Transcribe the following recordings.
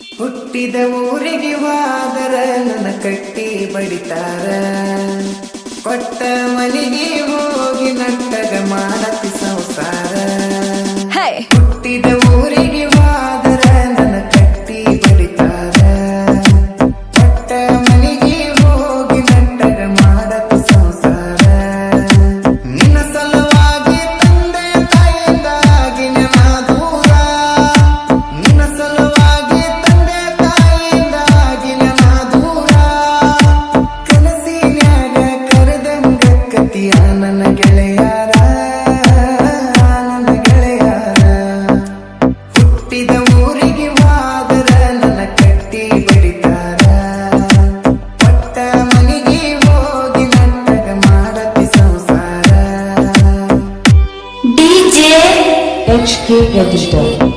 ಹುಟ್ಟಿದ ಊರಿಗೆ ವಾದರ ನನ್ನ ಕಟ್ಟಿ ಬಡಿತಾರ. ಕೊಟ್ಟ ಮನೆಗೆ ಹೋಗಿ ನಟ್ಟಗ ಮಾಡತಿ ಸಂಸಾರ. ಹುಟ್ಟಿದ HK Editor.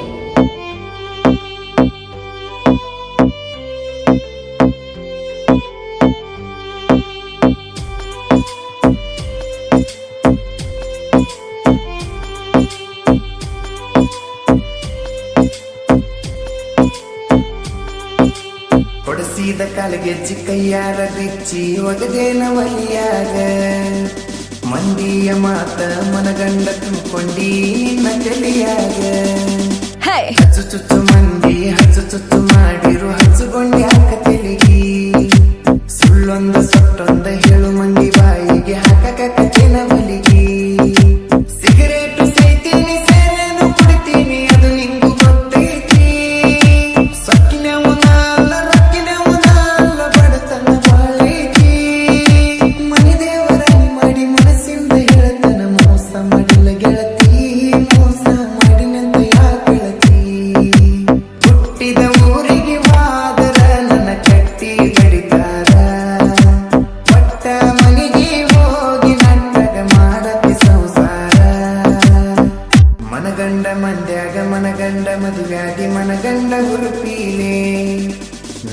ಹೊಡಸಿದ ಕಾಲಿಗೆ ಚಿಕ್ಕಯ್ಯಾರ ಬಿಚ್ಚಿ ಒಗದೇನ ವಯ್ಯಾಗ ಮಂದಿಯ ಮಾತ ಮನಗಂಡ ತುಂಬಿಕೊಂಡಿ ನಿನ್ನ ಕಲಿಯಾಗ ಹಚ್ಚು ಚುಚ್ಚು ಮಂದಿ ಹಚ್ಚು ಚುಚ್ಚು ಮಾಡಿರು ಹಚ್ಚುಗೊಂಡಿ ಹಾಕ ತೆಲಿಗಿ. ಸುಳ್ಳೊಂದು ಸೊಟ್ಟೊಂದ ಹೇಳು ಮಂದಿ ಬಾಯಿಗೆ ಹಾಕಕ ಮನಗಂಡ ಹುರುಪೀಲೆ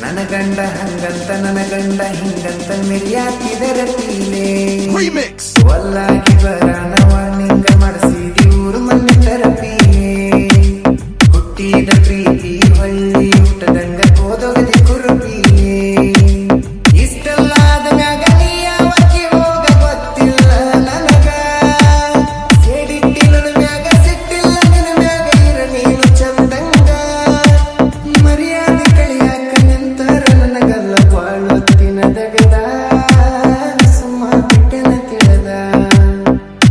ನನ್ನ ಗಂಡ ಹಂಗಂತ ನನ್ನ ಗಂಡ ಹಿಂಗಂತ ಮೆರಿಯಾಕಿದರ ತೀನಿ. ಒಲ್ಲಾಗಿ ಬರಾನವ ನಿಂಗ ಮಾಡಿಸಿದಿ ಊರು ಮನೆ ತರಪೀಲೆ. ಹುಟ್ಟಿದ ಪ್ರೀತಿ ಹೊಳ್ಳಿ ಊಟದಂಗ ಹೋದೊಗದಿ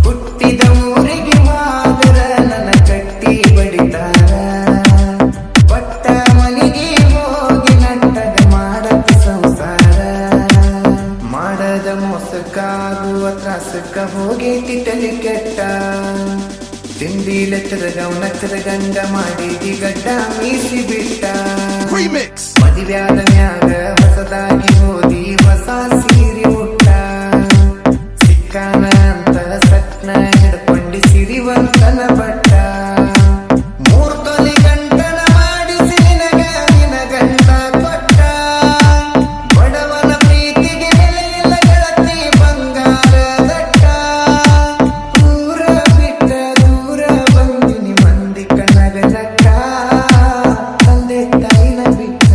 ಹುಟ್ಟಿದ ಊರಿಗೆ ಮಾದರ ನನ್ನ ಕಟ್ಟಿ ಬಡಿತಾರ. ಪಟ್ಟ ಮನೆಗೆ ಹೋಗಿ ನಟ್ಟಗ ಮಾಡತಿ ಸಂಸಾರ. ಮಾಡದ ಮೋಸಕ್ಕಾಗುವ ತ್ರಾಸಕ್ಕ ಹೋಗೈತಿ ತಲೆ ಕೆಟ್ಟ. ತಿಂಡಿಲ ತಿರಗವನ ತಿರಗಂಡ ಮಾಡಿದಿ ಗಡ್ಡ ಮೀಸಿ ಬಿಟ್ಟ. Remix. ಸತ್ನ ಸಣ್ಣ ಸತ್ನ ಹಿಡ್ಕೊಂಡಿ ಸಿರಿವಂತನ ಬಟ್ಟ. ಗಂಟನ ಮಾಡಿಸಿ ನಿನಗ ನಿನಗಂಟ ಕೊಟ್ಟ. ಬಡವನ ಪ್ರೀತಿಗೆ ನೆಲೆಯಿಲ್ಲ ಗೆಳತಿ ದೂರ ಬಿಟ್ಟ, ದೂರ ಬಂದಿನಿ ತಂದೆ ತಾಯಿನ ಬಿಟ್ಟ.